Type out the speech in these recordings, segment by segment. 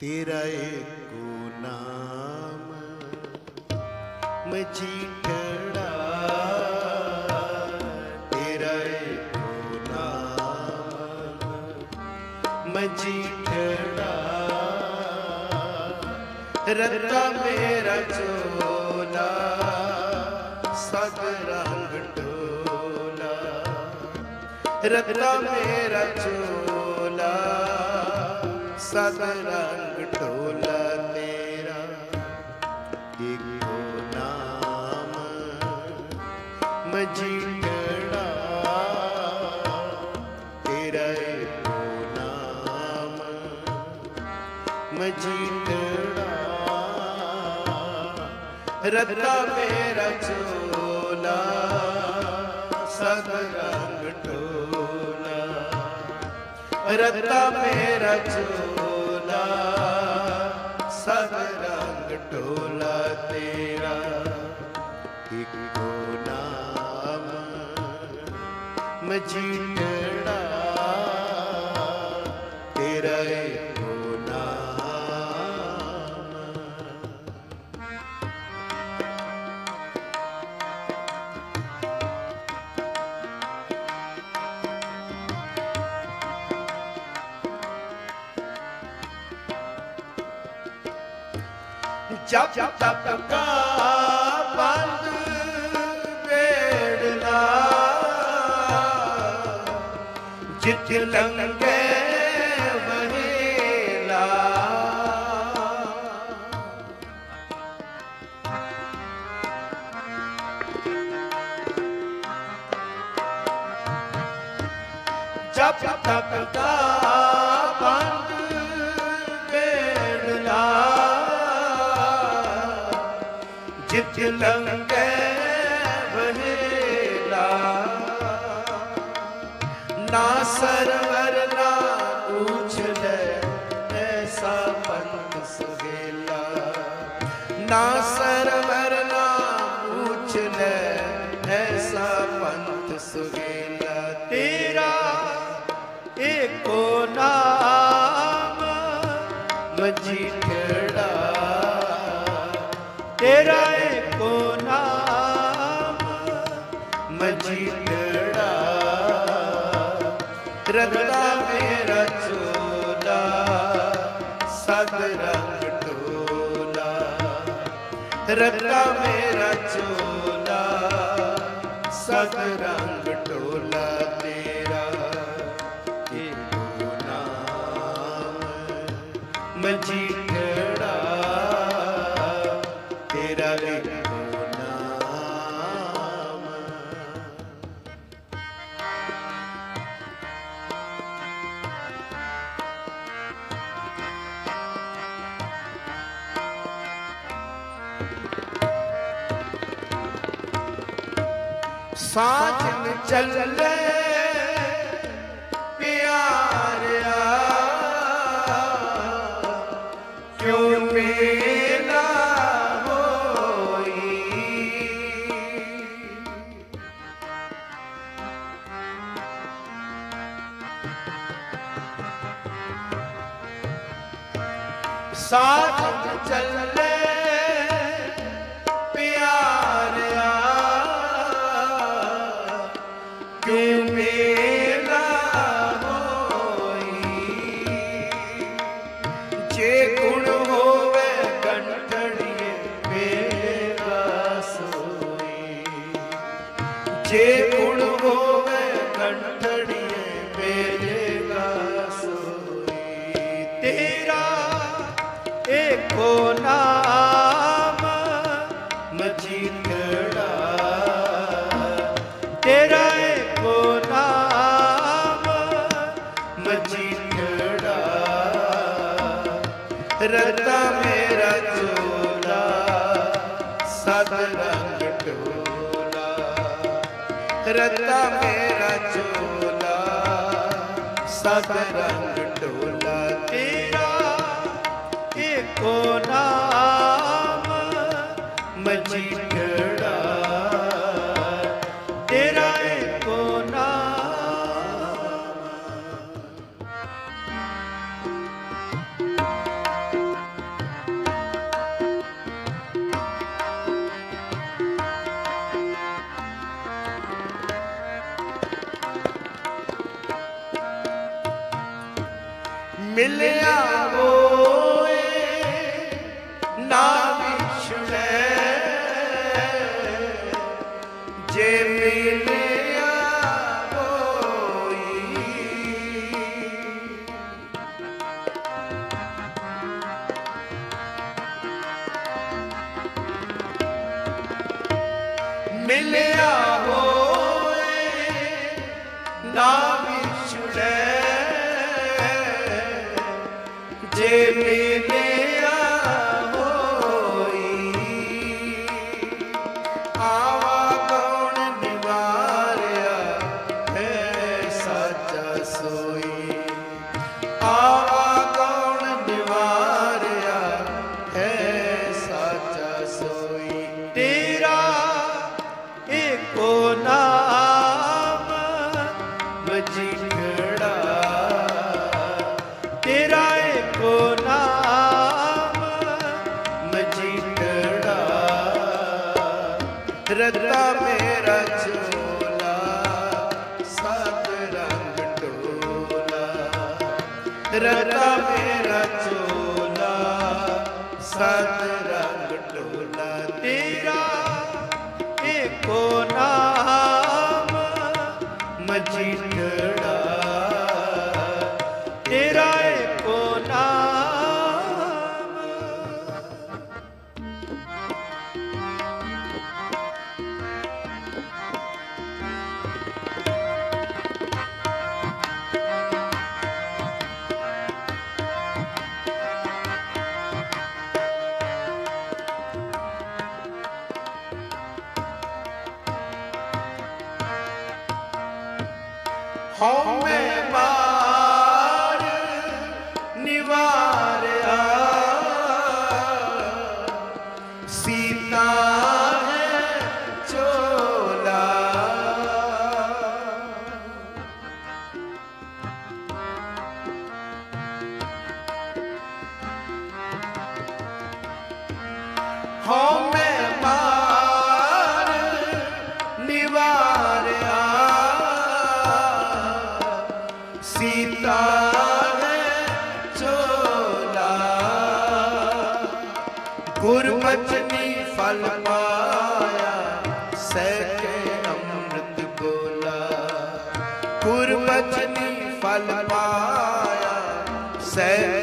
ਤੇਰਾ ਏਕੋ ਨਾਮ। ਮਜੀਠੜਾ ਤੇਰਾ ਏਕੋ ਨਾਮ। ਮਜੀਠੜਾ ਰੱਤਾ ਮੇਰਾ ਚੋਲਾ ਸਦ ਰੰਗ ਟੋਲਾ ਰੱਤਾ ਮੇਰਾ ਚੋਲਾ ਸਦ ਰੰਗ ਮਜੀਠੜਾ ਰੱਤਾ ਮੇਰਾ ਚੋਲਾ ਸਦ ਰੰਗ ਟੋਲਾ ਰੱਤਾ ਮੇਰਾ ਚੋਲਾ ਸਦ ਰੰਗ ਟੋਲਾ ਤੇਰਾ ਇੱਕੋ ਨਾਮ ਮਜੀਠੜਾ ਤੇਰਾ ਜਪ ਤਪ ਕਾ ਬੰਦ ਵੇੜਨਾ। ਜਿਤ ਲੰਗੇ ਵਹੇਲਾ। ਜਪ ਤਪ ਕਾ ਜਿਤ ਲੰਗੇ ਵਹੇਲਾ। ਨਾ ਸਰਵਰ ਨਾ ਉਛਲੇ ਐਸਾ ਪੰਥ ਸੁਹੇਲਾ। ਨਾ ਸਰਵਰ ਨਾ ਉਛਲੇ ਐਸਾ ਪੰਥ ਸੁਹੇਲਾ। ਤੇਰਾ ਏਕੋ ਨਾਮ ਮਜੀਠੜਾ ਸਾਜਨ ਚੱਲੇ ਪਿਆਰਿਆ ਕਿਉਂ ਮੇਲਾ ਹੋਈ? ਸਾਜਨ ਚੱਲੇ ਰਤਾ ਮੇਰਾ ਚੋਲਾ ਸਦ ਰੰਗ ਟੋਲਾ ਤੇਰਾ ਏਕੋ ਨਾਮ ਮਿਲਿਆ ਹੋਏ ਨਾ ਵਿਛੜੈ ਜੇ ਮਿਲਿਆ ਹੋਈ ਮਿਲਿਆ ਹੋਏ ਨਾ ਰੱਤਾ ਮੇਰਾ ਝੋਲਾ ਸਤ ਰੰਗ ਟੋਲਾ ਰੱਤਾ ਨਿਵਾਰਿਆ ਸੀਤਾ ਹੈ ਚੋਲਾ। ਗੁਰਬਚਨੀ ਫਲ ਪਾਇਆ ਸਹਿਕੇ ਅੰਮ੍ਰਿਤ ਗੋਲਾ। ਗੁਰਬਚਨੀ ਫਲ ਪਾਇਆ ਸਹਿਕੇ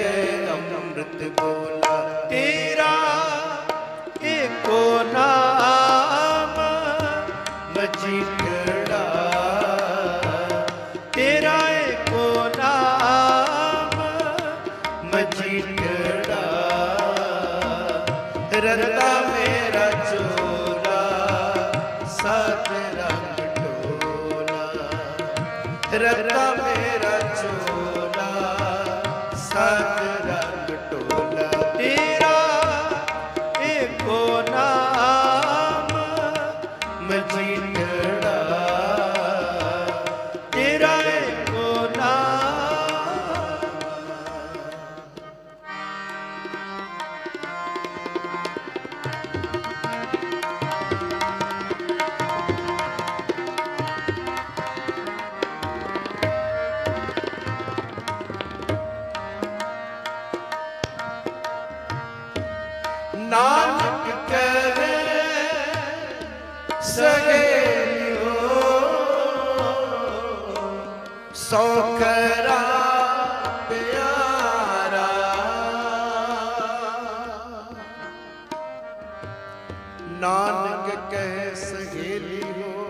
ਸਤ ਨਾਨਕ ਕਹੇ ਸਗੇਲਿਓ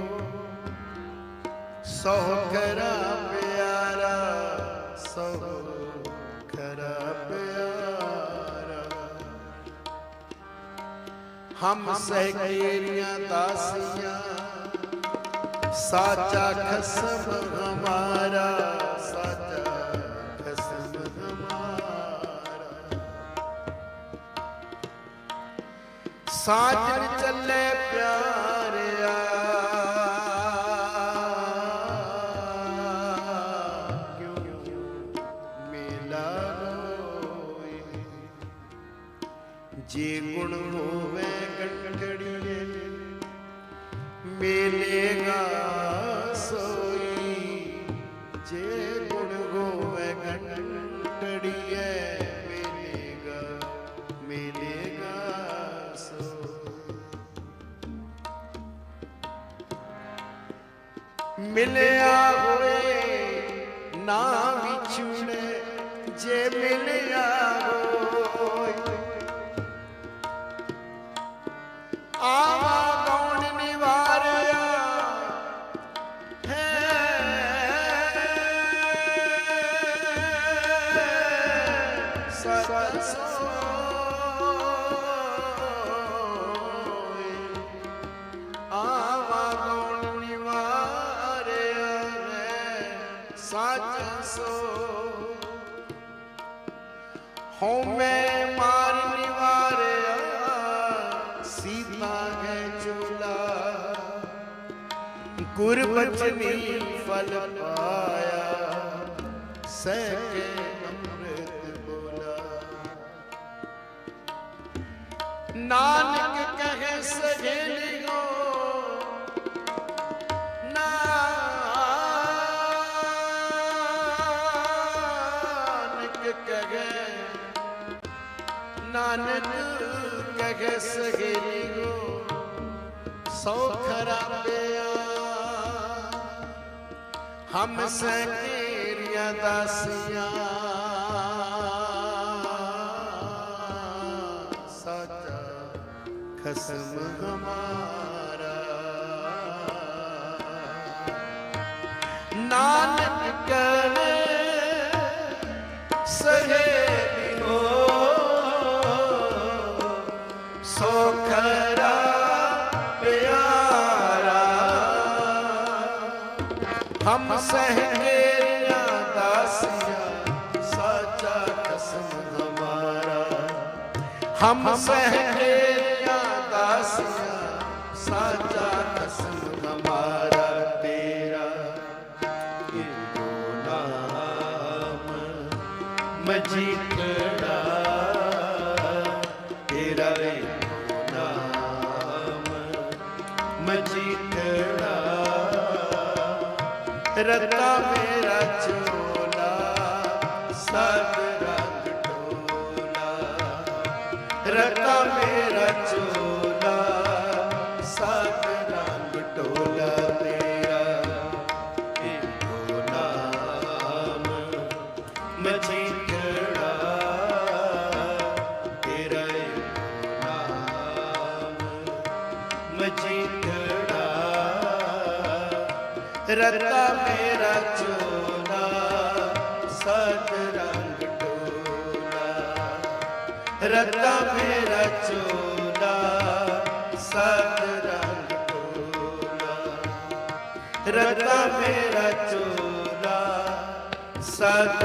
ਸੋਖਰਾ ਪਿਆਰਾ ਸੋਖਰਾ ਪਿਆਰਾ। ਹਮ ਸਹਿਕੀਰੀਆਂ ਦਾਸੀਆਂ ਸਾਚਾ ਖਸਮ ਹਮਾਰਾ। ਸਾਜਨ ਚੱਲੇ ਪਿਆਰਿਆ ਕਿਉਂ ਮੇਲਾ ਜੇ ਗੁਣ ਹੋਵੇ ਗੰਢੜੀਏ ਮੇਲੇਗਾ ਸੋਈ। ਜੇ ਗੁਣ ਹੋਵੇ ਗੰਢੜੀਏ ਮਿਲਿਆ ਹੋਵੇ ਨਾ ਵਿਛੁੜੇ ਜੇ ਮਿਲਿਆ ਗੁਰ ਫਲ ਪਾਇਆ ਸਹਿ ਅੰਮ੍ਰਿਤ ਬੋਲਾ। ਨਾਨਕ ਕਹੇ ਸਹੇਲਿਓ, ਨਾਨਕ ਕਹੇ ਨਾਨਕ ਕਹੇ ਸਹੇਲਿਓ, ਸੋ ਖਰਾਬਿਆ ਹਮ ਸਹਿਰੀਆਂ ਦਾਸੀਆਂ। ਸਾਚਾ ਖਸਮ ਹਮਾਰਾ। ਨਾਨਕ ਕਰੇ ਹਮ ਸਹਿਗੇਰੀਆਂ ਦਾਸੀਆਂ ਸਾਚਾ ਕਸਮ ਹਮਾਰਾ ਤੇਰਾ। ਇੱਕੋ ਨਾਮ ਮਜੀਠੜਾ ਤੇਰਾ ਇੱਕੋ ਨਾਮ ਮਜੀਠੜਾ ਰਤਾ ਰਤਾ ਮੇਰਾ ਚੋਲਾ ਸਤ ਰੰਗ ਟੋਲਾ ਤੇਰਾ ਇੱਕੋ ਨਾਮ ਮਜੀਠੜਾ ਤੇਰਾ ਇੱਕੋ ਨਾਮ ਮਜੀਠੜਾ ਰਤਾ ਮੇਰਾ ਚੋਲਾ ਸਤ ਰਤਾ ਮੇਰਾ ਚੋਲਾ ਸਤ ਰੰਗ ਟੋਲਾ ਰਤਾ ਮੇਰਾ ਚੋਲਾ ਸਤ